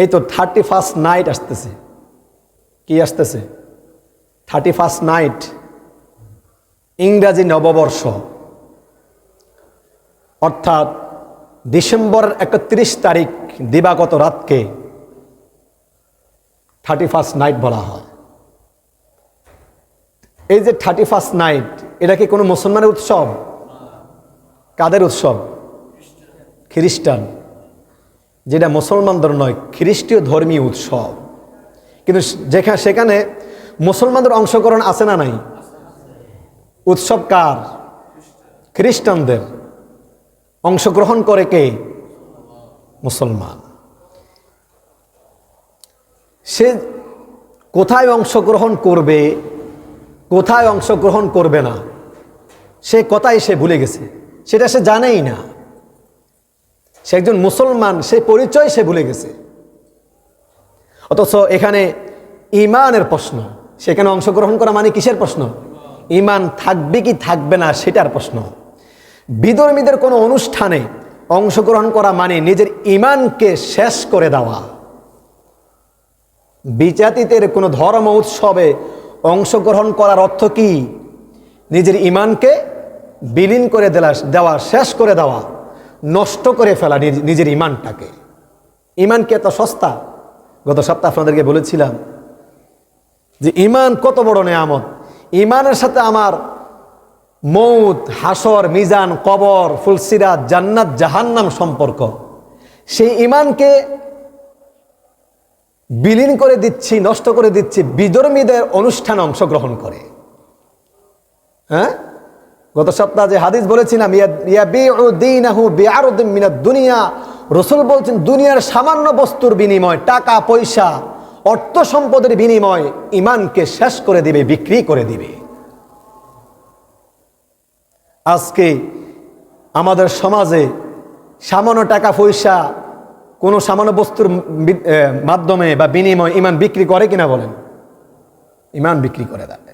এই তো thirty first night আসতেছে। কি আসতেছে? থার্টি ফার্স্ট নাইট ইংরাজি নববর্ষ। অর্থাৎ ডিসেম্বর একত্রিশ তারিখ দিবাগত রাতকে থার্টি ফার্স্ট নাইট বলা হয়। এই যে থার্টি ফার্স্ট নাইট এটা কি কোনো মুসলমানের উৎসব? কাদের উৎসব? খ্রিস্টান। যেটা মুসলমানদের নয়, খ্রিস্টীয় ধর্মীয় উৎসব। কিন্তু যেখানে সেখানে মুসলমানদের অংশগ্রহণ আছে না নাই? উৎসব কার? খ্রিস্টানদের। অংশগ্রহণ করে কে? মুসলমান। সে কোথায় অংশগ্রহণ করবে, কোথায় অংশগ্রহণ করবে না, সে কথাই সে ভুলে গেছে। সেটা সে জানেই না। সে একজন মুসলমান, সে পরিচয় সে ভুলে গেছে। অথচ এখানে ইমানের প্রশ্ন। সেখানে অংশগ্রহণ করা মানে কিসের প্রশ্ন? ইমান থাকবে কি থাকবে না সেটার প্রশ্ন। বিধর্মীদের কোনো অনুষ্ঠানে অংশগ্রহণ করা মানে নিজের ইমানকে শেষ করে দেওয়া। বিজাতিদের কোনো ধর্ম উৎসবে অংশগ্রহণ করার অর্থ কি? নিজের ইমানকে বিলীন করে দেওয়া দেওয়া, শেষ করে দেওয়া। নষ্ট করে ফেলা নিজ- নিজের ইমানটাকে। ইমানকে এত সস্তা? গত সপ্তাহে আপনাদেরকে বলেছিলাম যে ইমান কত বড় নেয়ামত। ইমানের সাথে আমার মৌত, হাসর, মিজান, কবর, ফুলসিরাত, জান্নাত, জাহান্নাম সম্পর্ক। সেই ইমানকে বিলীন করে দিচ্ছি, নষ্ট করে দিচ্ছি, বিধর্মীদের অনুষ্ঠানে অংশগ্রহণ করে। হ্যাঁ? গত সপ্তাহে যে হাদিস বলেছিলাম দুনিয়া। রসুল বলছেন, দুনিয়ার সামান্য বস্তুর বিনিময়, টাকা, পয়সা, অর্থ সম্পদের বিনিময় ইমানকে শেষ করে দিবে, বিক্রি করে দিবে। আজকে আমাদের সমাজে সামান্য টাকা, পয়সা, কোনো সামান্য বস্তুর মাধ্যমে বা বিনিময় ইমান বিক্রি করে কিনা বলেন? ইমান বিক্রি করে দেয়।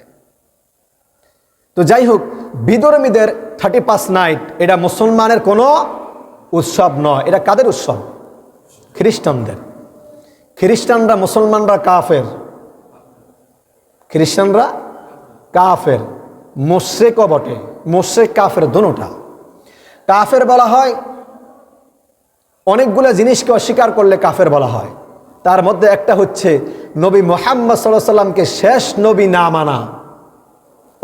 তো যাই হোক বিধর্মীদের থার্টি পাঁচ নাইট এটা মুসলমানের কোনো উৎসব নয়। এটা কাদের উৎসব? খ্রিস্টানদের। খ্রিস্টানরা মুসলমানরা কাফের। খ্রিস্টানরা কাফের। মোশ্রেকও বটে। মোশ্রেক, কাফের দোনোটা কাফের বলা হয়, অনেকগুলো জিনিসকে অস্বীকার করলে কাফের বলা হয়। তার মধ্যে একটা হচ্ছে, নবী মোহাম্মদ সাল্লাহ সাল্লামকে শেষ নবী না মানা।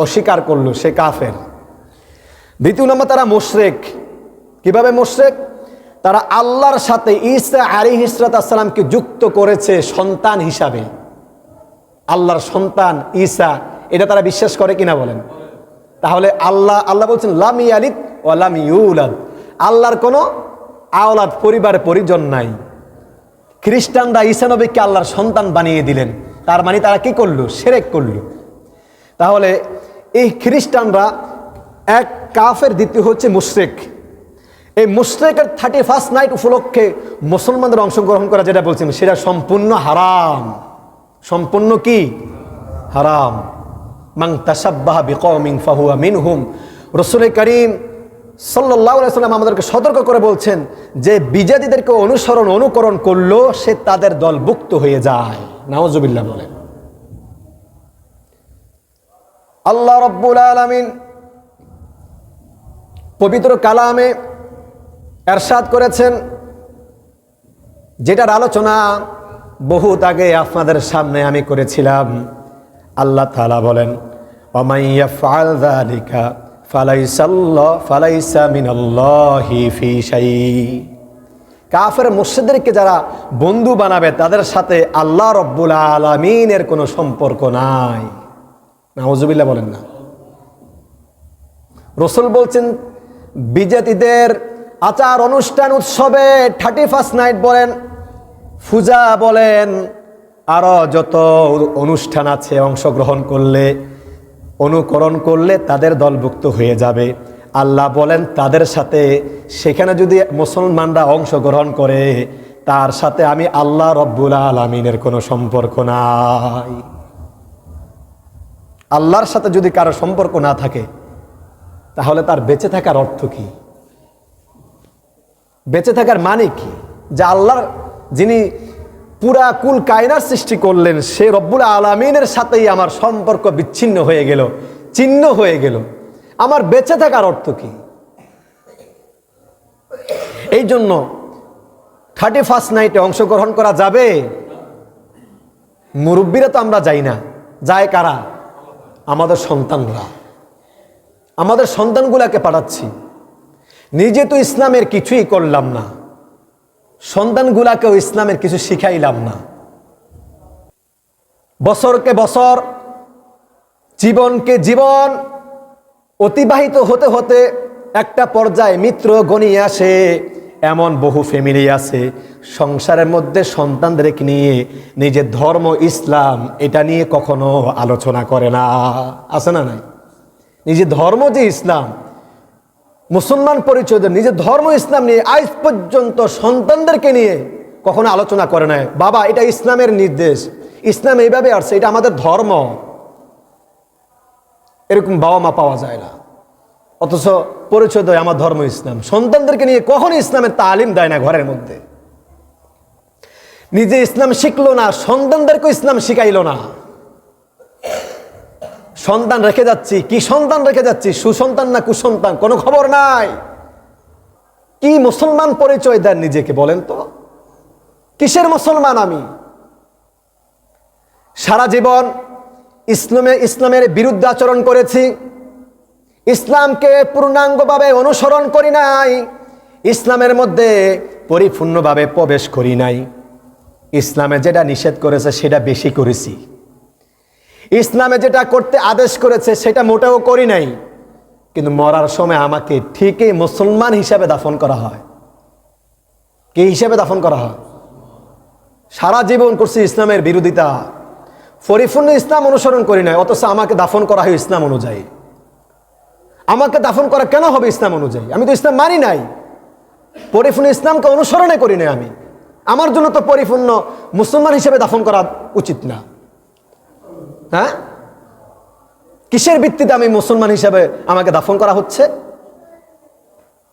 অস্বীকার করল, সে কাফের। দ্বিতীয় নম্বর, তারা মোশরেক। কীভাবে মোশরেক? তারা আল্লাহর সাথে ঈসা আলী হিসরাত আসসালামকে যুক্ত করেছে সন্তান হিসাবে। আল্লাহর সন্তান ঈসা, এটা তারা বিশ্বাস করে কিনা বলেন? তাহলে আল্লাহ আল্লাহ বলছেন, লামি ইয়ালিদ ও লাম ইউলাদ। আল্লাহর কোনো আওলাদ, পরিবার, পরিজন নাই। খ্রিস্টানরা ঈসা নবীকে আল্লাহর সন্তান বানিয়ে দিলেন। তার মানে তারা কি করল? সেরেক করল। তাহলে এই খ্রিস্টানরা এক কাফের দ্বিতীয় হচ্ছে মুশরেক। এই মুশরেকের থার্টি ফার্স্ট নাইট উপলক্ষে মুসলমানদের অংশগ্রহণ করা যেটা বলছেন সেটা সম্পূর্ণ হারাম। সম্পূর্ণ কি? হারাম। মাং তাসাব্বাহ বিকমিং ফাহুয়া মিনহুম। রসুল করিম সাল্লাম আমাদেরকে সতর্ক করে বলছেন যে বিজাতিদেরকে অনুসরণ, অনুকরণ করল সে তাদের দলভুক্ত হয়ে যায়। নাওজুবিল্লাহ বলেন। আল্লাহ রব্বুল আলমিন পবিত্র কালামে এরশাদ করেছেন, যেটার আলোচনা বহুত আগে আপনাদের সামনে আমি করেছিলাম। আল্লাহ তালা বলেন কাফের মুর্শিদদেরকে যারা বন্ধু বানাবে, তাদের সাথে আল্লাহ রব্বুল আলমিনের কোনো সম্পর্ক নাই। নাউজুবিল্লাহ বলেন না। রসুল বলছেন, বিজেতিদের আচার অনুষ্ঠান উৎসবে থার্টি ফার্স্ট নাইট বলেন পূজা বলেন আরও যত অনুষ্ঠান আছে অংশগ্রহণ করলে, অনুকরণ করলে তাদের দলভুক্ত হয়ে যাবে। আল্লাহ বলেন, তাদের সাথে সেখানে যদি মুসলমানরা অংশগ্রহণ করে, তার সাথে আমি আল্লাহ রব্বুল আলমিনের কোনো সম্পর্ক নাই। আল্লাহর সাথে যদি কারও সম্পর্ক না থাকে, তাহলে তার বেঁচে থাকার অর্থ কি? বেঁচে থাকার মানে কি? যে আল্লাহর যিনি পুরা কুল কায়নার সৃষ্টি করলেন, সে রব্বুল আলমিনের সাথেই আমার সম্পর্ক বিচ্ছিন্ন হয়ে গেল, চিহ্ন হয়ে গেল। আমার বেঁচে থাকার অর্থ কি? এই জন্য থার্টি ফার্স্ট নাইটে অংশগ্রহণ করা যাবে? মুরব্বীরা তো আমরা যাই না। যায় কারা? আমাদের সন্তানরা। আমাদের সন্তানগুলাকে পাঠাচ্ছি। নিজে তো ইসলামের কিছুই করলাম না। সন্তানগুলাকেও ইসলামের কিছু শিখাইলাম না। বছরকে বছর, জীবনকে জীবন অতিবাহিত হতে হতে একটা পর্যায়ে মিত্র গণিয়ে আসে। এমন বহু ফ্যামিলি আছে, সংসারের মধ্যে সন্তানদেরকে নিয়ে নিজের ধর্ম, ইসলাম, এটা নিয়ে কখনো আলোচনা করে না। আছে না নাই? নিজের ধর্ম যে ইসলাম, মুসলমান পরিচয় নিজের ধর্ম ইসলাম নিয়ে আজ পর্যন্ত সন্তানদেরকে নিয়ে কখনো আলোচনা করে নাই। বাবা, এটা ইসলামের নির্দেশ। ইসলাম এইভাবে আসছে, এটা আমাদের ধর্ম। এরকম বাবা মা পাওয়া যায় না। অথচ পরিচয় দেয় আমার ধর্ম ইসলাম। সন্তানদেরকে নিয়ে কখনো ইসলামের তালিম দেয় না ঘরের মধ্যে। নিজে ইসলাম শিখলো না সন্তানদেরকে ইসলাম শিখাইলো না। সন্তান রেখে যাচ্ছি, কি সন্তান রেখে যাচ্ছি, সুসন্তান না কুসন্তান, কোনো খবর নাই। কি মুসলমান পরিচয় দেন নিজেকে বলেন তো? কিসের মুসলমান আমি? সারা জীবন ইসলামে ইসলামের বিরুদ্ধে আচরণ করেছি। ইসলামকে পূর্ণাঙ্গভাবে অনুসরণ করি নাই, ইসলামের মধ্যে পরিপূর্ণভাবে প্রবেশ করি নাই। ইসলামে যেটা নিষেধ করেছে, সেটা বেশি করেছি। ইসলামে যেটা করতে আদেশ করেছে, সেটা মোটেও করি নাই। কিন্তু মরার সময় আমাকে ঠিকই মুসলমান হিসাবে দাফন করা হয়। কে হিসাবে দাফন করা হয়? সারা জীবন করছি ইসলামের বিরোধিতা। পরিপূর্ণ ইসলাম অনুসরণ করি নাই, অথচ আমাকে দাফন করা হয় ইসলাম অনুযায়ী। আমাকে দাফন করা কেন হবে ইসলাম অনুযায়ী? আমি তো ইসলাম মানি নাই। পরিপূর্ণ ইসলামকে অনুসরণে করি নাই আমি। আমার জন্য তো পরিপূর্ণ মুসলমান হিসেবে দাফন করা উচিত না। হ্যাঁ? কিসের ভিত্তিতে আমি মুসলমান হিসেবে আমাকে দাফন করা হচ্ছে?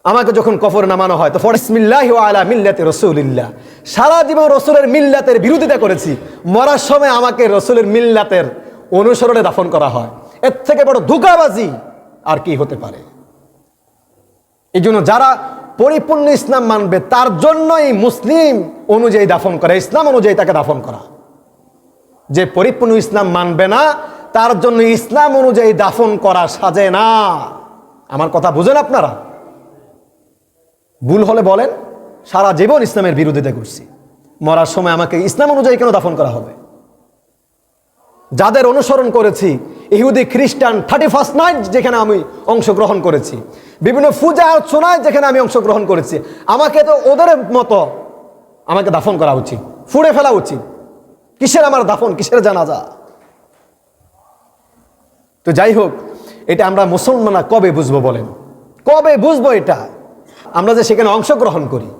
আমাকে যখন কফর নামানো হয়, তো ফরিসমিল্লাহ আলা মিল্লাতে রসুলিল্লাহ। সারা জীবন রসুলের মিল্লাতের বিরোধিতা করেছি। মরার সময় আমাকে রসুলের মিল্লাতের অনুসরণে দাফন করা হয়। এর থেকে বড় ধোকাবাজি আর কি হতে পারে? এই জন্য যারা পরিপূর্ণ ইসলাম মানবে, তার জন্যই মুসলিম অনুযায়ী দাফন করা, ইসলাম অনুযায়ী তাকে দাফন করা। যে পরিপূর্ণ ইসলাম মানবে না, তার জন্য ইসলাম অনুযায়ী দাফন করা সাজে না। আমার কথা বুঝেন আপনারা? ভুল হলে বলেন, সারা জীবন ইসলামের বিরোধিতা করছি। মরার সময় আমাকে ইসলাম অনুযায়ী কেন দাফন করা হবে? যাদের অনুসরণ করেছি ইহুদি খ্রিস্টান থার্টি ফার্স্ট নাইট যেখানে আমি অংশগ্রহণ করেছি। বিভিন্ন পূজা অর্চনায় যেখানে আমি অংশগ্রহণ করেছি। আমাকে তো ওদের মতো আমাকে দাফন করা উচিত, ফুড়ে ফেলা উচিত। কিসের আমার দাফন, কিসের জানাজা? তো যাই হোক, এটা আমরা মুসলমানরা কবে বুঝব বলেন? কবে বুঝব এটা? আমরা যে সেখানে অংশগ্রহণ করি,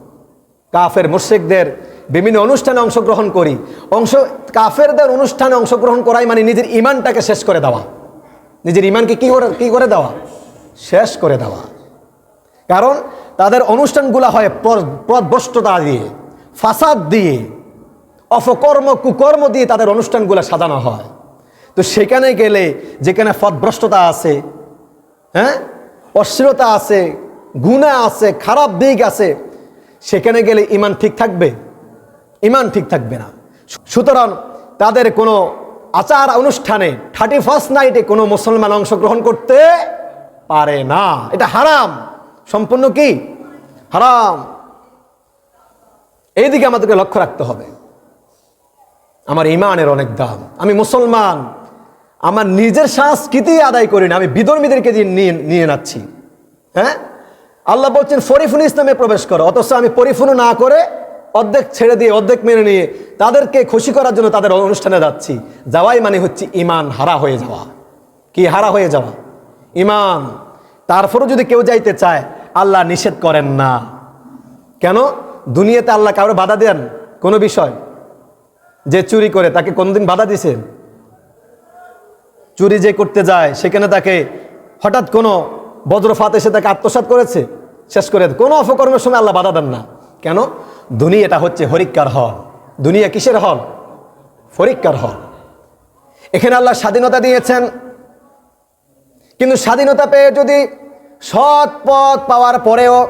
কাফের মুর্শেকদের বিভিন্ন অনুষ্ঠানে অংশগ্রহণ করি। অংশ, কাফেরদের অনুষ্ঠানে অংশগ্রহণ করাই মানে নিজের ইমানটাকে শেষ করে দেওয়া। নিজের ইমানকে কি করে, কী করে দেওয়া? শেষ করে দেওয়া। কারণ তাদের অনুষ্ঠানগুলো হয় পদভ্রষ্টতা দিয়ে, ফাসাদ দিয়ে, অপকর্ম, কুকর্ম দিয়ে তাদের অনুষ্ঠানগুলো সাজানো হয়। তো সেখানে গেলে যেখানে পদভ্রষ্টতা আছে হ্যাঁ? অশ্লীলতা আছে গুণা আছে, খারাপ দিক আছে, সেখানে গেলে ইমান ঠিক থাকবে? ইমান ঠিক থাকবে না। সুতরাং তাদের কোনো আচার অনুষ্ঠানে থার্টি ফার্স্ট নাইটে কোনো মুসলমান অংশগ্রহণ করতে পারে না। এটা হারাম। সম্পূর্ণ কি? হারাম। এইদিকে আমাদেরকে লক্ষ্য রাখতে হবে। আমার ইমানের অনেক দাম। আমি মুসলমান। আমার নিজের সংস্কৃতি আদায় করি না। আমি বিধর্মীদেরকে দিয়ে নিয়ে নিয়ে নাচ্ছি। হ্যাঁ? আল্লাহ বলছেন, ফরিফুন ইসলামে প্রবেশ করো। অথচ আমি পরিফুন না করে অর্ধেক ছেড়ে দিয়ে, অর্ধেক মেনে নিয়ে তাদেরকে খুশি করার জন্য তাদের অনুষ্ঠানে যাচ্ছি। যাওয়াই মানে হচ্ছে ইমান হারা হয়ে যাওয়া। কি হারা হয়ে যাওয়া? ইমান তারপরও যদি কেউ যাইতে চায়, আল্লাহ নিষেধ করেন না। কেন? দুনিয়াতে আল্লাহ কারও বাধা দেন? কোনো বিষয়? যে চুরি করে, তাকে কোনদিন বাধা দিছেন চুরি যে করতে যায়, সেখানে তাকে হঠাৎ কোনো বজ্রফাত এসে তাকে আত্মসাত করেছে? শেষ করে কোনো অপকর্মের সময় আল্লাহ বাধা দেন না। কেন? দুনিয়াটা হচ্ছে হরিকার হল। দুনিয়া কিসের হল? পরীক্ষার হল। এখানে আল্লাহ স্বাধীনতা দিয়েছেন। কিন্তু স্বাধীনতা পেয়ে যদি সৎ পথ পাওয়ার পরেও,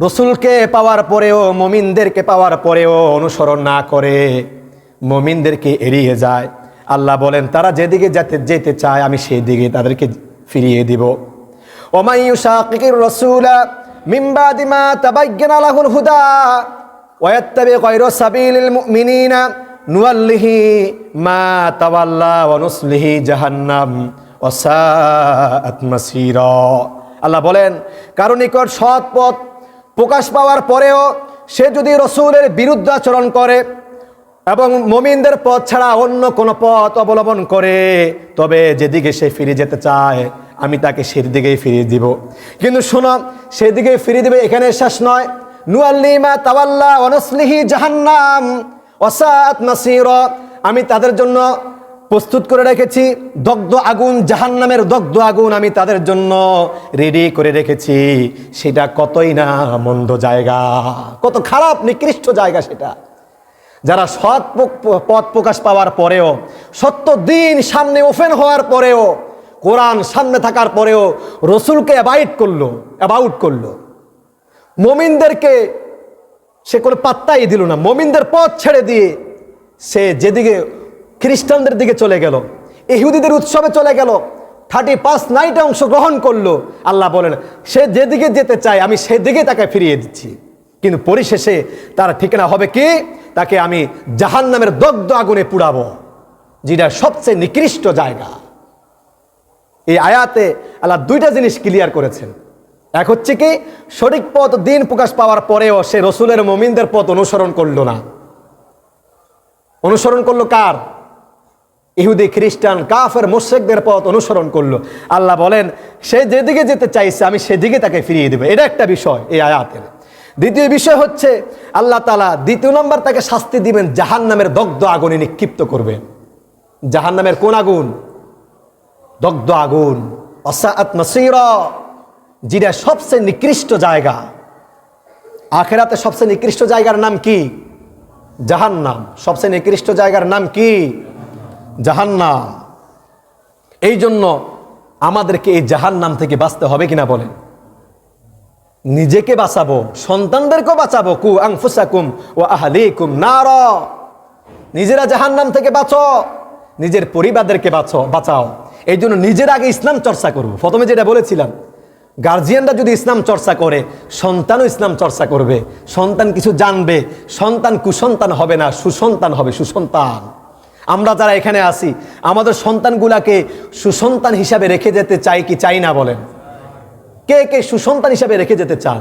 রসুলকে পাওয়ার পরেও, মমিনদেরকে পাওয়ার পরেও অনুসরণ না করে মমিনদেরকে এড়িয়ে যায়, আল্লাহ বলেন, তারা যেদিকে যেতে যেতে চায়, আমি সেই দিকে তাদেরকে ফিরিয়ে দিব। ওমাইয়ুশাকির রসুলা মিম্বা দিমা তাবাজ্ঞানা লাহুল হুদা ওয়াত্তাবি গায়রা সাবিলিল মুমিনিনা নুয়াল্লিহি মা তাওয়াল্লা ওয়া নুসলিহি জাহান্নাম ওয়াসাআত মাসীরা। আল্লাহ বলেন কারণ নিকট সৎ পথ প্রকাশ পাওয়ার পরেও সে যদি রসুলের বিরুদ্ধে আচরণ করে এবং মমিনদের পথ ছাড়া অন্য কোনো পথ অবলম্বন করে, তবে যেদিকে সে ফিরে যেতে চায় আমি তাকে সেদিকেই ফিরিয়ে দিব। কিন্তু শোনো সেদিকে ফিরিয়ে দিবে এখানে শেষ নয়। নুয়াল্লিমা তাওয়াল্লা অনসলিহি জাহান্নাম অসাত নাসির। আমি তাদের জন্য প্রস্তুত করে রেখেছি। দগ্ধ আগুন, জাহান্নামের দগ্ধ আগুন আমি তাদের জন্য রেডি করে রেখেছি। সেটা কতই না মন্দ জায়গা, কত খারাপ, নিকৃষ্ট জায়গা সেটা। যারা সৎ পথ প্রকাশ পাওয়ার পরেও, সত্য দিন সামনে ওপেন হওয়ার পরেও কোরআন সামনে থাকার পরেও রসুলকে অ্যাবাইট করল অ্যাবাউট করল। মমিনদেরকে সে কোনো পাত্তাই দিল না। মমিনদের পথ ছেড়ে দিয়ে সে যেদিকে খ্রিস্টানদের দিকে চলে গেল, ইহুদিদের উৎসবে চলে গেল থার্টি পাঁচ নাইটে অংশগ্রহণ করল, আল্লাহ বলেন, সে যেদিকে যেতে চায়, আমি সেদিকে তাকে ফিরিয়ে দিচ্ছি। কিন্তু পরিশেষে তার ঠিকানা হবে কি? তাকে আমি জাহান নামের দগ্ধ আগুনে পুড়াবো, যেটা সবচেয়ে নিকৃষ্ট জায়গা। এই আয়াতে আল্লাহ দুইটা জিনিস ক্লিয়ার করেছেন। এক হচ্ছে কি, সঠিক পথ দিন প্রকাশ পাওয়ার পরেও সে রসুলের মমিনদের পথ অনুসরণ করল না। অনুসরণ করল কার? ইহুদি, খ্রিস্টান, কাফের মোশেকদের পথ অনুসরণ করল। আল্লাহ বলেন, সে যেদিকে যেতে চাইছে, আমি সেদিকে তাকে ফিরিয়ে দেবে। এটা একটা বিষয় এই আয়াতের। দ্বিতীয় বিষয় হচ্ছে, আল্লাহ তালা দ্বিতীয় নম্বর তাকে শাস্তি দিবেন জাহান নামের দগ্ধ আগুনে নিক্ষিপ্ত করবেন জাহান নামের কোন আগুন? দগ্ধ আগুন অসাত নসির যেটা সবচেয়ে নিকৃষ্ট জায়গা। আখেরাতে সবচেয়ে নিকৃষ্ট জায়গার নাম কি? জাহান্নাম। সবচেয়ে নিকৃষ্ট জায়গার নাম কি? জাহান্নাম। এই জন্য আমাদেরকে এই জাহান্নাম থেকে বাঁচতে হবে কিনা বলেন। নিজেকে বাঁচাবো সন্তানদেরকেও বাঁচাবো। কু আংফুসাকুম ও আহলিকুম নার। নিজেরা জাহান্নাম থেকে বাঁচো। নিজের পরিবারদেরকে বাঁচো বাঁচাও। এই জন্য নিজের আগে ইসলাম চর্চা করব প্রথমে যেটা বলেছিলাম গার্জিয়ানরা যদি ইসলাম চর্চা করে, সন্তানও ইসলাম চর্চা করবে। সন্তান কিছু জানবে, সন্তান কুসন্তান হবে না, সুসন্তান হবে, সুসন্তান। আমরা যারা এখানে আসি আমাদের সন্তানগুলাকে সুসন্তান হিসাবে রেখে যেতে চাই কি চাই না বলেন? কে কে সুসন্তান হিসাবে রেখে যেতে চান?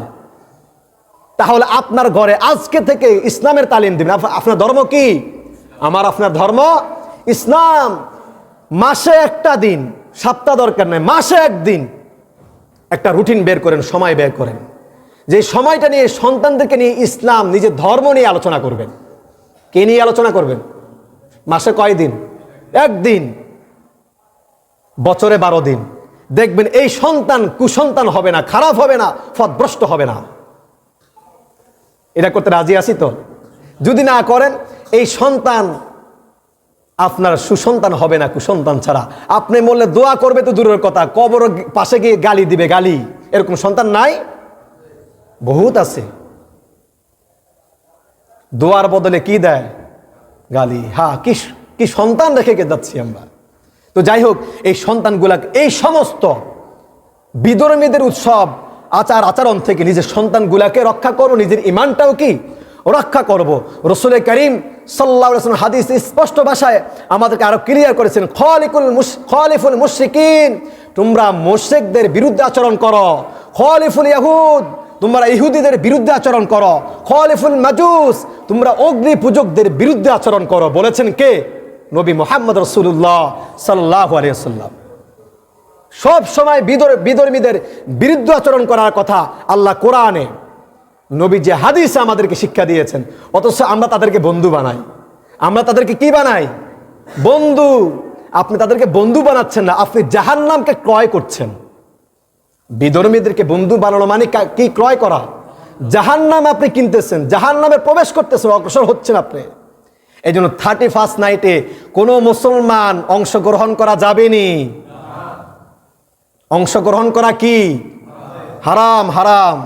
তাহলে আপনার ঘরে আজকে থেকে ইসলামের তালিম দিবেন। আপনার ধর্ম কি? আমার, আপনার ধর্ম ইসলাম মাসে একটা দিন, সপ্তাহ দরকার নেই, মাসে একদিন একটা রুটিন বের করেন, সময় বের করেন। যে সময়টা নিয়ে সন্তানদেরকে নিয়ে ইসলাম, নিজের ধর্ম নিয়ে আলোচনা করবেন। কে নিয়ে আলোচনা করবেন? মাসে কয় দিন? একদিন। বছরে বারো দিন। দেখবেন এই সন্তান কুসন্তান হবে না, খারাপ হবে না ফদভ্রষ্ট হবে না। এটা করতে রাজি আছি তো? যদি না করেন, এই সন্তান আপনার সুসন্তান হবে না কুসন্তান ছাড়া। আপনি বললে দোয়া করবে তো দূরের কথা কবর পাশে গিয়ে গালি দিবে, গালি। এরকম সন্তান নাই? বহুত আছে। দোয়ার বদলে কি দেয়? গালি। হা, কি কি সন্তান রেখে গে যাচ্ছি আমরা। তো যাই হোক, এই সন্তানগুলাকে এই সমস্ত বিধর্মীদের উৎসব, আচার আচরণ থেকে নিজের সন্তানগুলাকে রক্ষা করো, নিজের ইমানটাও কি? রক্ষা করব। রসুল করিম সাল্লাহ হাদিস স্পষ্ট ভাষায় আমাদেরকে আরও ক্লিয়ার করেছেন, খলিকুল খলিফুল মুশরিকিন, তোমরা মুশরিকদের বিরুদ্ধে আচরণ করো। খলিফুল ইয়াহুদ, তোমরা ইহুদিদের বিরুদ্ধে আচরণ করো। খলিফুল মাজুস, তোমরা অগ্নি পূজকদের বিরুদ্ধে আচরণ করো। বলেছেন কে? নবী মোহাম্মদ রসুল্লাহ সাল্লাহ আলিয়াল্লাম সব সময় বিদর, বিধর্মীদের বিরুদ্ধে আচরণ করার কথা আল্লাহ কোরআনে নবী যে হাদিস আমাদেরকে শিক্ষা দিয়েছেন, অথচ আমরা তাদেরকে বন্ধু বানাই। আমরা তাদেরকে কি বানাই? বন্ধু। আপনি তাদেরকে বন্ধু বানাচ্ছেন না, আপনি জাহান্নামকে ক্রয় করছেন। বিধর্মীদেরকে বন্ধু বানানো মানে কি ক্রয় করা? জাহান্নাম আপনি কিনতেছেন, জাহান্নামে প্রবেশ করতেছেন, অগ্রসর হচ্ছেন আপনি। এই জন্য থার্টি ফার্স্ট নাইটে কোনো মুসলমান অংশগ্রহণ করা যাবেনি অংশগ্রহণ করা কি? হারাম হারাম।